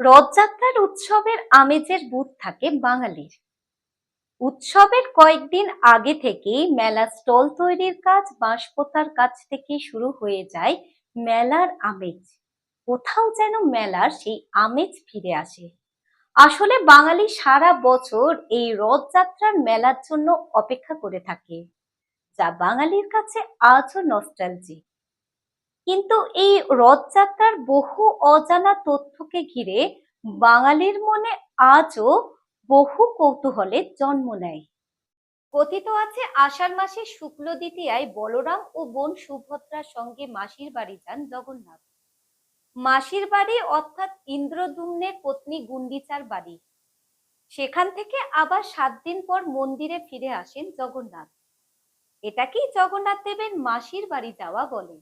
রথযাত্রার উৎসবের আমেজের বুথ থাকে বাঙালির। উৎসবের কয়েকদিন আগে থেকেই মেলা স্টল তৈরির কাজ বাঁশ পোতার কাজ থেকে শুরু হয়ে যায় মেলার আমেজ। কোথাও যেন মেলার সেই আমেজ ফিরে আসে। আসলে বাঙালি সারা বছর এই রথযাত্রার মেলার জন্য অপেক্ষা করে থাকে, যা বাঙালির কাছে আজও নস্টালজিক কিন্তু এই রথযাত্রার বহু অজানা তথ্যকে ঘিরে বাঙালির মনে আজও বহু কৌতূহলের জন্ম নেয়। কথিত আছে, আষাঢ় মাসে শুক্ল দ্বিতীয়ায় বলরাম ও বোন সুভদ্রার সঙ্গে মাসির বাড়ি যান জগন্নাথ। মাসির বাড়ি অর্থাৎ ইন্দ্রদুম্নের পত্নী গুন্ডিচার বাড়ি। সেখান থেকে আবার সাত দিন পর মন্দিরে ফিরে আসেন জগন্নাথ। এটাকেই জগন্নাথ দেবের মাসির বাড়ি যাওয়া বলে?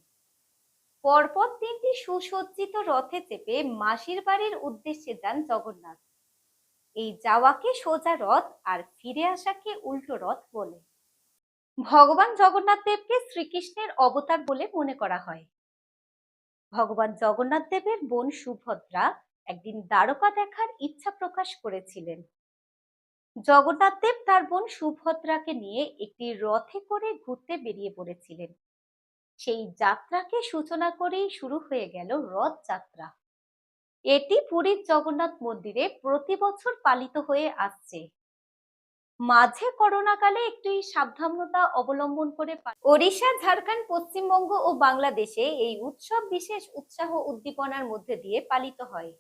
পরপর তিনটি সুসজ্জিত রথে চেপে মাসির বাড়ির উদ্দেশ্যে যান জগন্নাথ। এই যাওয়াকে সোজা রথ আর ফিরে আসাকে উল্টো রথ বলে। ভগবান জগন্নাথ দেবকে শ্রীকৃষ্ণের অবতার বলে মনে করা হয়। ভগবান জগন্নাথ দেবের বোন সুভদ্রা একদিন দ্বারকা দেখার ইচ্ছা প্রকাশ করেছিলেন। জগন্নাথ দেব তার বোন সুভদ্রাকে নিয়ে একটি রথে করে ঘুরতে বেরিয়ে পড়েছিলেন। সেই যাত্রাকে সূচনা করেই শুরু হয়ে গেল রথযাত্রা এটি পুরীর জগন্নাথ মন্দিরে প্রতি বছর পালিত হয়ে আসছে। মাঝে করোনাকালে একটি সাবধানতা অবলম্বন করে ওড়িশা, ঝাড়খণ্ড, পশ্চিমবঙ্গ ও বাংলাদেশে এই উৎসব বিশেষ উৎসাহ উদ্দীপনার মধ্যে দিয়ে পালিত হয়।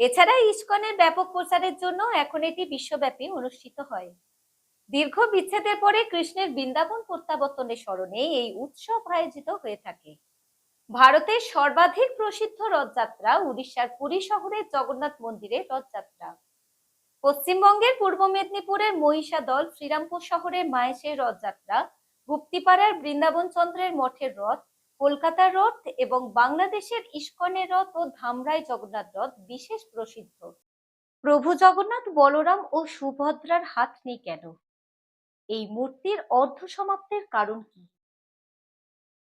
এছাড়া ইস্কনের ব্যাপক প্রচারের জন্য এখন এটি বিশ্বব্যাপী অনুষ্ঠিত হয়। দীর্ঘ বিচ্ছেদের পরে কৃষ্ণের বৃন্দাবন প্রত্যাবর্তনের স্মরণে এই উৎসব আয়োজিত হয়ে থাকে। ভারতের সর্বাধিক প্রসিদ্ধ রথযাত্রা উড়িষ্যার পুরী শহরের জগন্নাথ মন্দিরের রথযাত্রা। পশ্চিমবঙ্গের পূর্ব মেদিনীপুরের মহিষাদল শ্রীরামপুর শহরের মায়েশের রথযাত্রা, গুপ্তিপাড়ার বৃন্দাবন চন্দ্রের মঠের রথ, কলকাতার রথ এবং বাংলাদেশের ইস্কনের রথ ও ধামরাই জগন্নাথ রথ বিশেষ প্রসিদ্ধ। প্রভু জগন্নাথ বলরাম ও সুভদ্রার হাত নেই কেন? এই মূর্তির অর্ধ সমাপ্তের কারণ কি?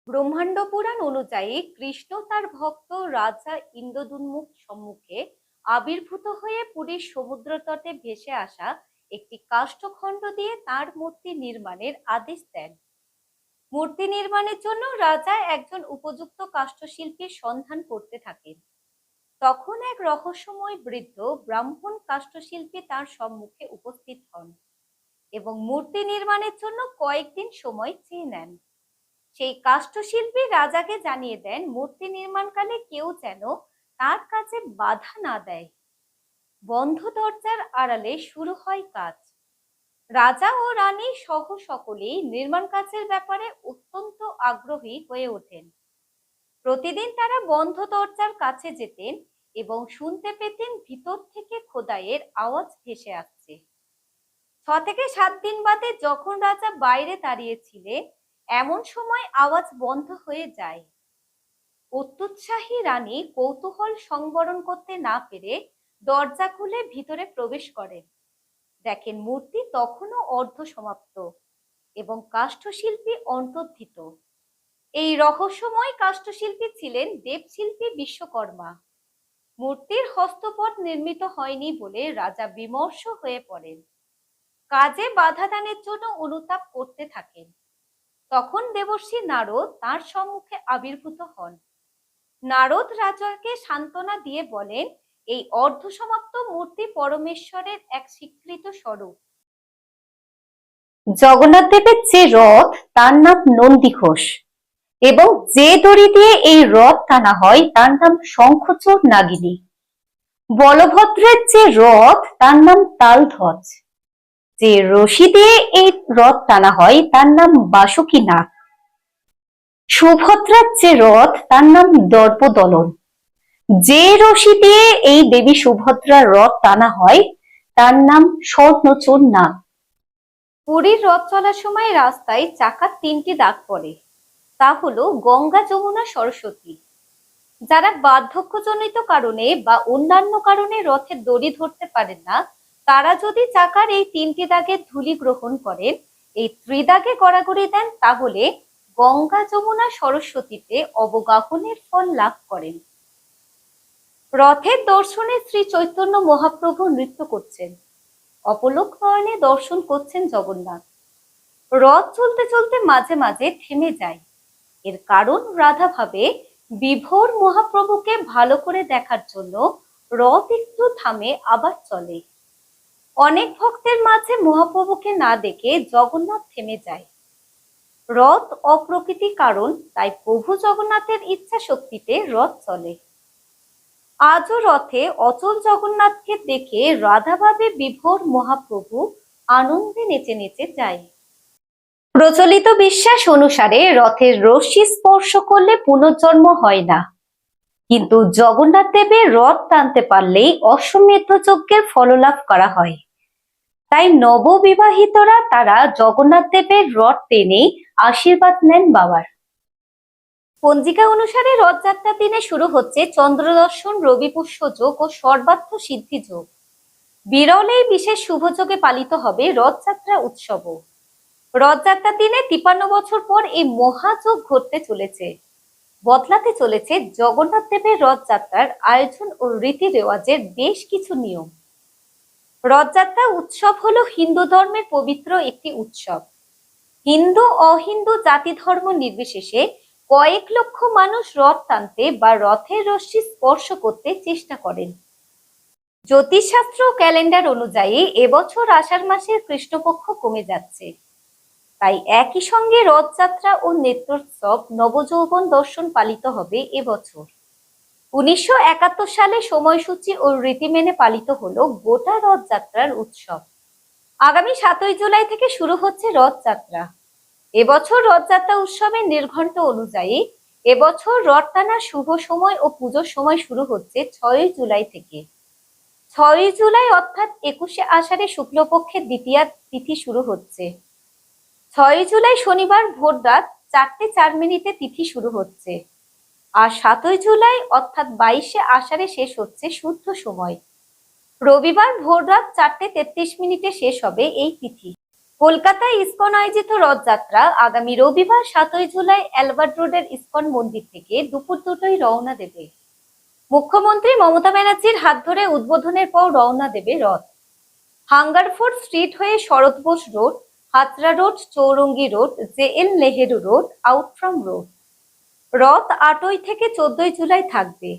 ব্রহ্মাণ্ড পুরাণ অনুযায়ী কৃষ্ণ তার ভক্ত রাজা ইন্দ্রদুন্মুখ সম্মুখে আবির্ভূত হয়ে পুরীর সমুদ্র তটে ভেসে আসা একটি কাষ্ঠখণ্ড দিয়ে তার মূর্তি নির্মাণের আদেশ দেন। মূর্তি নির্মাণের জন্য রাজা একজন উপযুক্ত কাষ্ঠশিল্পীর সন্ধান করতে থাকেন। তখন এক রহস্যময় বৃদ্ধ ব্রাহ্মণ কাষ্ঠশিল্পী তার সম্মুখে উপস্থিত হন। এবং মূর্তি নির্মাণের জন্য কয়েকদিন সময় চেয়ে নেন। সেই কাষ্ঠশিল্পী রাজাকে জানিয়ে দেন, মূর্তি নির্মাণকালে কেউ যেন তার কাছে বাধা না দেয়। বন্ধ দরজার আড়ালে শুরু হয় কাজ। রাজা ও রানী সহ সকলেই নির্মাণ কাজের ব্যাপারে অত্যন্ত আগ্রহী হয়ে ওঠেন। প্রতিদিন তারা বন্ধ দরজার কাছে যেতেন এবং শুনতে পেতেন ভিতর থেকে খোদাইয়ের আওয়াজ ভেসে আসছে ছ থেকে সাত দিন বাদে যখন রাজা বাইরে দাঁড়িয়েছিলে এমন সময় আওয়াজ বন্ধ হয়ে যায়। অত্যুৎসাহী রানী কৌতূহল সংবরণ করতে না পেরে দরজা খুলে ভিতরে প্রবেশ করেন। দেখেন মূর্তি তখনও অর্ধ সমাপ্ত এবং কাষ্ঠশিল্পী অন্তর্ধিত। এই রহস্যময় কাষ্ঠশিল্পী ছিলেন দেবশিল্পী বিশ্বকর্মা। মূর্তির হস্তপট নির্মিত হয়নি বলে রাজা বিমর্ষ হয়ে পড়েন। কাজে বাধা দানের জন্য অনুতাপ করতে থাকেন। তখন দেবর্ষী নারদ তার সম্মুখে আবির্ভূত হন। নারদ রাজাকে সান্ত্বনা দিয়ে বলেন, এই অর্ধসমাপ্ত মূর্তি পরমেশ্বরের এক স্বীকৃত স্বরূপ। জগন্নাথ দেবের যে রথ, তার নাম নন্দী ঘোষ। এবং যে দড়ি দিয়ে এই রথ টানা হয়, তার নাম শঙ্খচূড় নাগিনী। বলভদ্রের যে রথ, তার নাম তালধ্বজ। যে রশি দিয়ে এই রথ টানা হয়, তার নাম বাসুকী নাগ সুভদ্রার যে রথ, তার নাম দর্পদলন। যে রশি দিয়ে এই দেবী সুভদ্রার রথ টানা হয়, তার নাম স্বর্ণচূড় নাগ পুরীর রথ চলার সময় রাস্তায় চাকার তিনটি দাগ পড়ে। তা হলো গঙ্গা, যমুনা, সরস্বতী। যারা বার্ধক্যজনিত কারণে বা অন্যান্য কারণে রথের দড়ি ধরতে পারেন না তারা যদি চাকার এই তিনটি দাগের ধুলি গ্রহণ করেন এই ত্রিদাগে গড়াগড়ি দেন, তাহলে গঙ্গা যমুনা সরস্বতীতে অবগাহনের ফল লাভ করেন। রথের দর্শনে শ্রী চৈতন্য মহাপ্রভু নৃত্য করছেন। অপলোক নয়নে দর্শন করছেন জগন্নাথ। রথ চলতে চলতে মাঝে মাঝে থেমে যায়। এর কারণ রাধা ভাবে বিভোর মহাপ্রভুকে ভালো করে দেখার জন্য রথ একটু থামে, আবার চলে। অনেক ভক্তের মাঝে মহাপ্রভুকে না দেখে জগন্নাথ থেমে যায়। রথ অপ্রকৃতি কারণ, তাই প্রভু জগন্নাথের ইচ্ছা শক্তিতে রথ চলে। আজও রথে অচল জগন্নাথকে দেখে রাধাভাবে বিভোর মহাপ্রভু আনন্দে নেচে নেচে যায়। প্রচলিত বিশ্বাস অনুসারে রথের রশ্মি স্পর্শ করলে পুনর্জন্ম হয় না। কিন্তু জগন্নাথ দেবের রথ টানতে পারলেই অশ্বমেধ যজ্ঞের ফললাভ করা হয়। তাই নববিবাহিতরা তারা জগন্নাথ দেবের রথ টেনে আশীর্বাদ নেন বাবার। পঞ্জিকা অনুসারে রথযাত্রার দিনে শুরু হচ্ছে চন্দ্রদর্শন রবি পুষ্য যোগ ও সর্বার্থ সিদ্ধি যোগ। বিরল এই বিশেষ শুভযোগে পালিত হবে রথযাত্রা উৎসবও। রথযাত্রার দিনে তিপান্ন বছর পর এই মহাযোগ ঘটতে চলেছে। বদলাতে চলেছে জগন্নাথ দেবের রথযাত্রার আয়োজন ও রীতি রেওয়াজের বেশ কিছু নিয়ম। রথযাত্রা উৎসব হলো হিন্দু ধর্মের পবিত্র একটি উৎসব। হিন্দু, অহিন্দু জাতি ধর্ম নির্বিশেষে কয়েক লক্ষ মানুষ রথ টানতে বা রথের রশ্মি স্পর্শ করতে চেষ্টা করেন। জ্যোতিষশাস্ত্র ক্যালেন্ডার অনুযায়ী এবছর আষাঢ় মাসের কৃষ্ণপক্ষ কমে যাচ্ছে। তাই একই সঙ্গে রথযাত্রা ও নেত্রোৎসব নবযৌবন দর্শন পালিত হবে এবছর উনিশশো একাত্তর সালে সময়সূচি ও রীতি মেনে পালিত হলো গোটা রথযাত্রার উৎসব। আগামী সাতই জুলাই থেকে শুরু হচ্ছে রথযাত্রা। এবছর রথযাত্রা উৎসবের নির্ঘণ্ট অনুযায়ী এবছর রথ টানার শুভ সময় ও পুজোর সময় শুরু হচ্ছে ছয়ই জুলাই থেকে। ছয়ই জুলাই অর্থাৎ একুশে আষাঢ়ে শুক্লপক্ষের দ্বিতীয়া তিথি শুরু হচ্ছে। ছয়ই জুলাই শনিবার ভোর রাত চারটে চার মিনিটে তিথি শুরু হচ্ছে। আর সাতই জুলাই অর্থাৎ বাইশে আষাঢ়ে শেষ হচ্ছে শুদ্ধ সময়। রবিবার ভোর রাত চারটে তেত্রিশ মিনিটে শেষ হবে এই তিথি। কলকাতায় ইস্কন আয়োজিত রথযাত্রা আগামী রবিবার সাতই জুলাই অ্যালবার্ট রোডের ইস্কন মন্দির থেকে দুপুর দুটোই রওনা দেবে। মুখ্যমন্ত্রী মমতা ব্যানার্জির হাত ধরে উদ্বোধনের পর রওনা দেবে রথ। হাঙ্গারফোর্ড স্ট্রিট হয়ে Sarat Bose road Hazra road, Chowringhee road, J L Nehru road Outram road. রথ আটই থেকে চোদ্দই জুলাই থাকবে।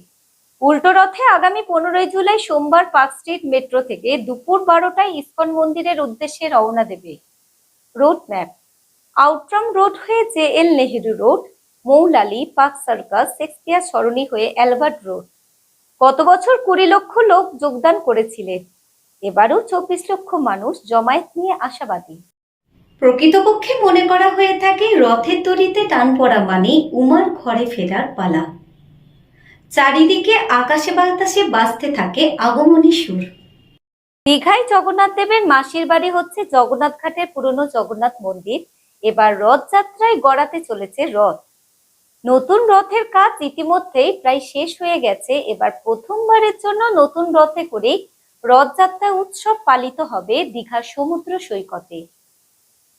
উল্টো রথে আগামী পনেরোই জুলাই সোমবার পার্ক স্ট্রিট মেট্রো থেকে দুপুর বারোটায় ইস্কন মন্দিরের উদ্দেশ্যে রওনা দেবে। Road map. আউটরাম রোড হয়ে J L Nehru road, Moulali, park circus, Shakespeare Sarani হয়ে অ্যালবার্ট রোড। গত বছর কুড়ি লক্ষ লোক যোগদান করেছিলেন। এবারও চব্বিশ লক্ষ মানুষ জমায়েত নিয়ে আশাবাদী। প্রকৃতপক্ষে মনে করা হয়ে থাকে রথের তরিতে টান পড়া মানে উমার ঘরে ফেরার পালা। চারিদিকে আকাশে বাতাসে বাঁচতে থাকে আগমনী সুর। দীঘায় জগন্নাথ দেবের মাসির বাড়ি হচ্ছে জগন্নাথ ঘাটের পুরনো জগন্নাথ মন্দির। এবার রথযাত্রায় গড়াতে চলেছে রথ। নতুন রথের কাজ ইতিমধ্যেই প্রায় শেষ হয়ে গেছে। এবার প্রথমবারের জন্য নতুন রথে করেই রথযাত্রা উৎসব পালিত হবে দীঘার সমুদ্র সৈকতে।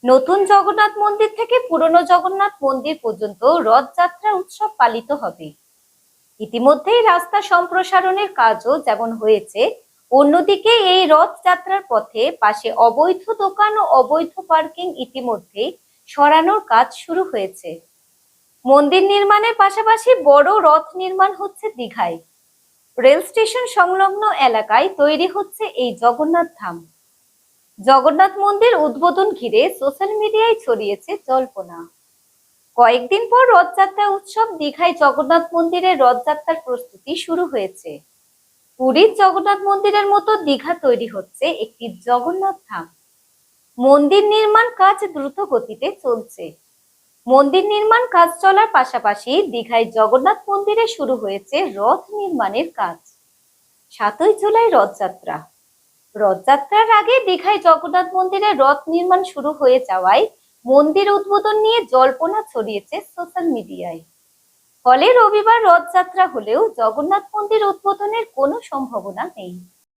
নতুন জগন্নাথ মন্দির থেকে পুরনো জগন্নাথ মন্দির পর্যন্ত রথযাত্রা উৎসব পালিত হবে। ইতিমধ্যেই রাস্তা সম্প্রসারণের কাজও যেমন হয়েছে, অন্যদিকে এই রথযাত্রার পথে পাশে অবৈধ দোকান ও অবৈধ পার্কিং ইতিমধ্যে সরানোর কাজ শুরু হয়েছে। মন্দির নির্মাণের পাশাপাশি বড় রথ নির্মাণ হচ্ছে দীঘায়। রেল স্টেশন সংলগ্ন এলাকায় তৈরি হচ্ছে এই জগন্নাথ ধাম। জগন্নাথ মন্দির উদ্বোধন ঘিরে সোশ্যাল মিডিয়ায় ছড়িয়েছে জল্পনা। কয়েকদিন পর রথযাত্রা উৎসব দীঘায় জগন্নাথ মন্দিরের রথযাত্রার প্রস্তুতি শুরু হয়েছে। পুরীর জগন্নাথ মন্দিরের মতো দীঘা তৈরি হচ্ছে একটি জগন্নাথ ধাম। মন্দির নির্মাণ কাজ দ্রুত গতিতে চলছে। মন্দির নির্মাণ কাজ চলার পাশাপাশি দীঘায় জগন্নাথ মন্দিরে শুরু হয়েছে রথ নির্মাণের কাজ। সাতই জুলাই রথযাত্রা। রথযাত্রার আগে দীঘায় জগন্নাথ মন্দিরে রথ নির্মাণ শুরু হয়ে যাওয়ায় মন্দির উদ্বোধন নিয়ে জল্পনা ছড়িয়েছে সোশ্যাল মিডিয়ায় ফলে রবিবার রথযাত্রা হলেও জগন্নাথ মন্দির উদ্বোধনের কোনো সম্ভাবনা নেই।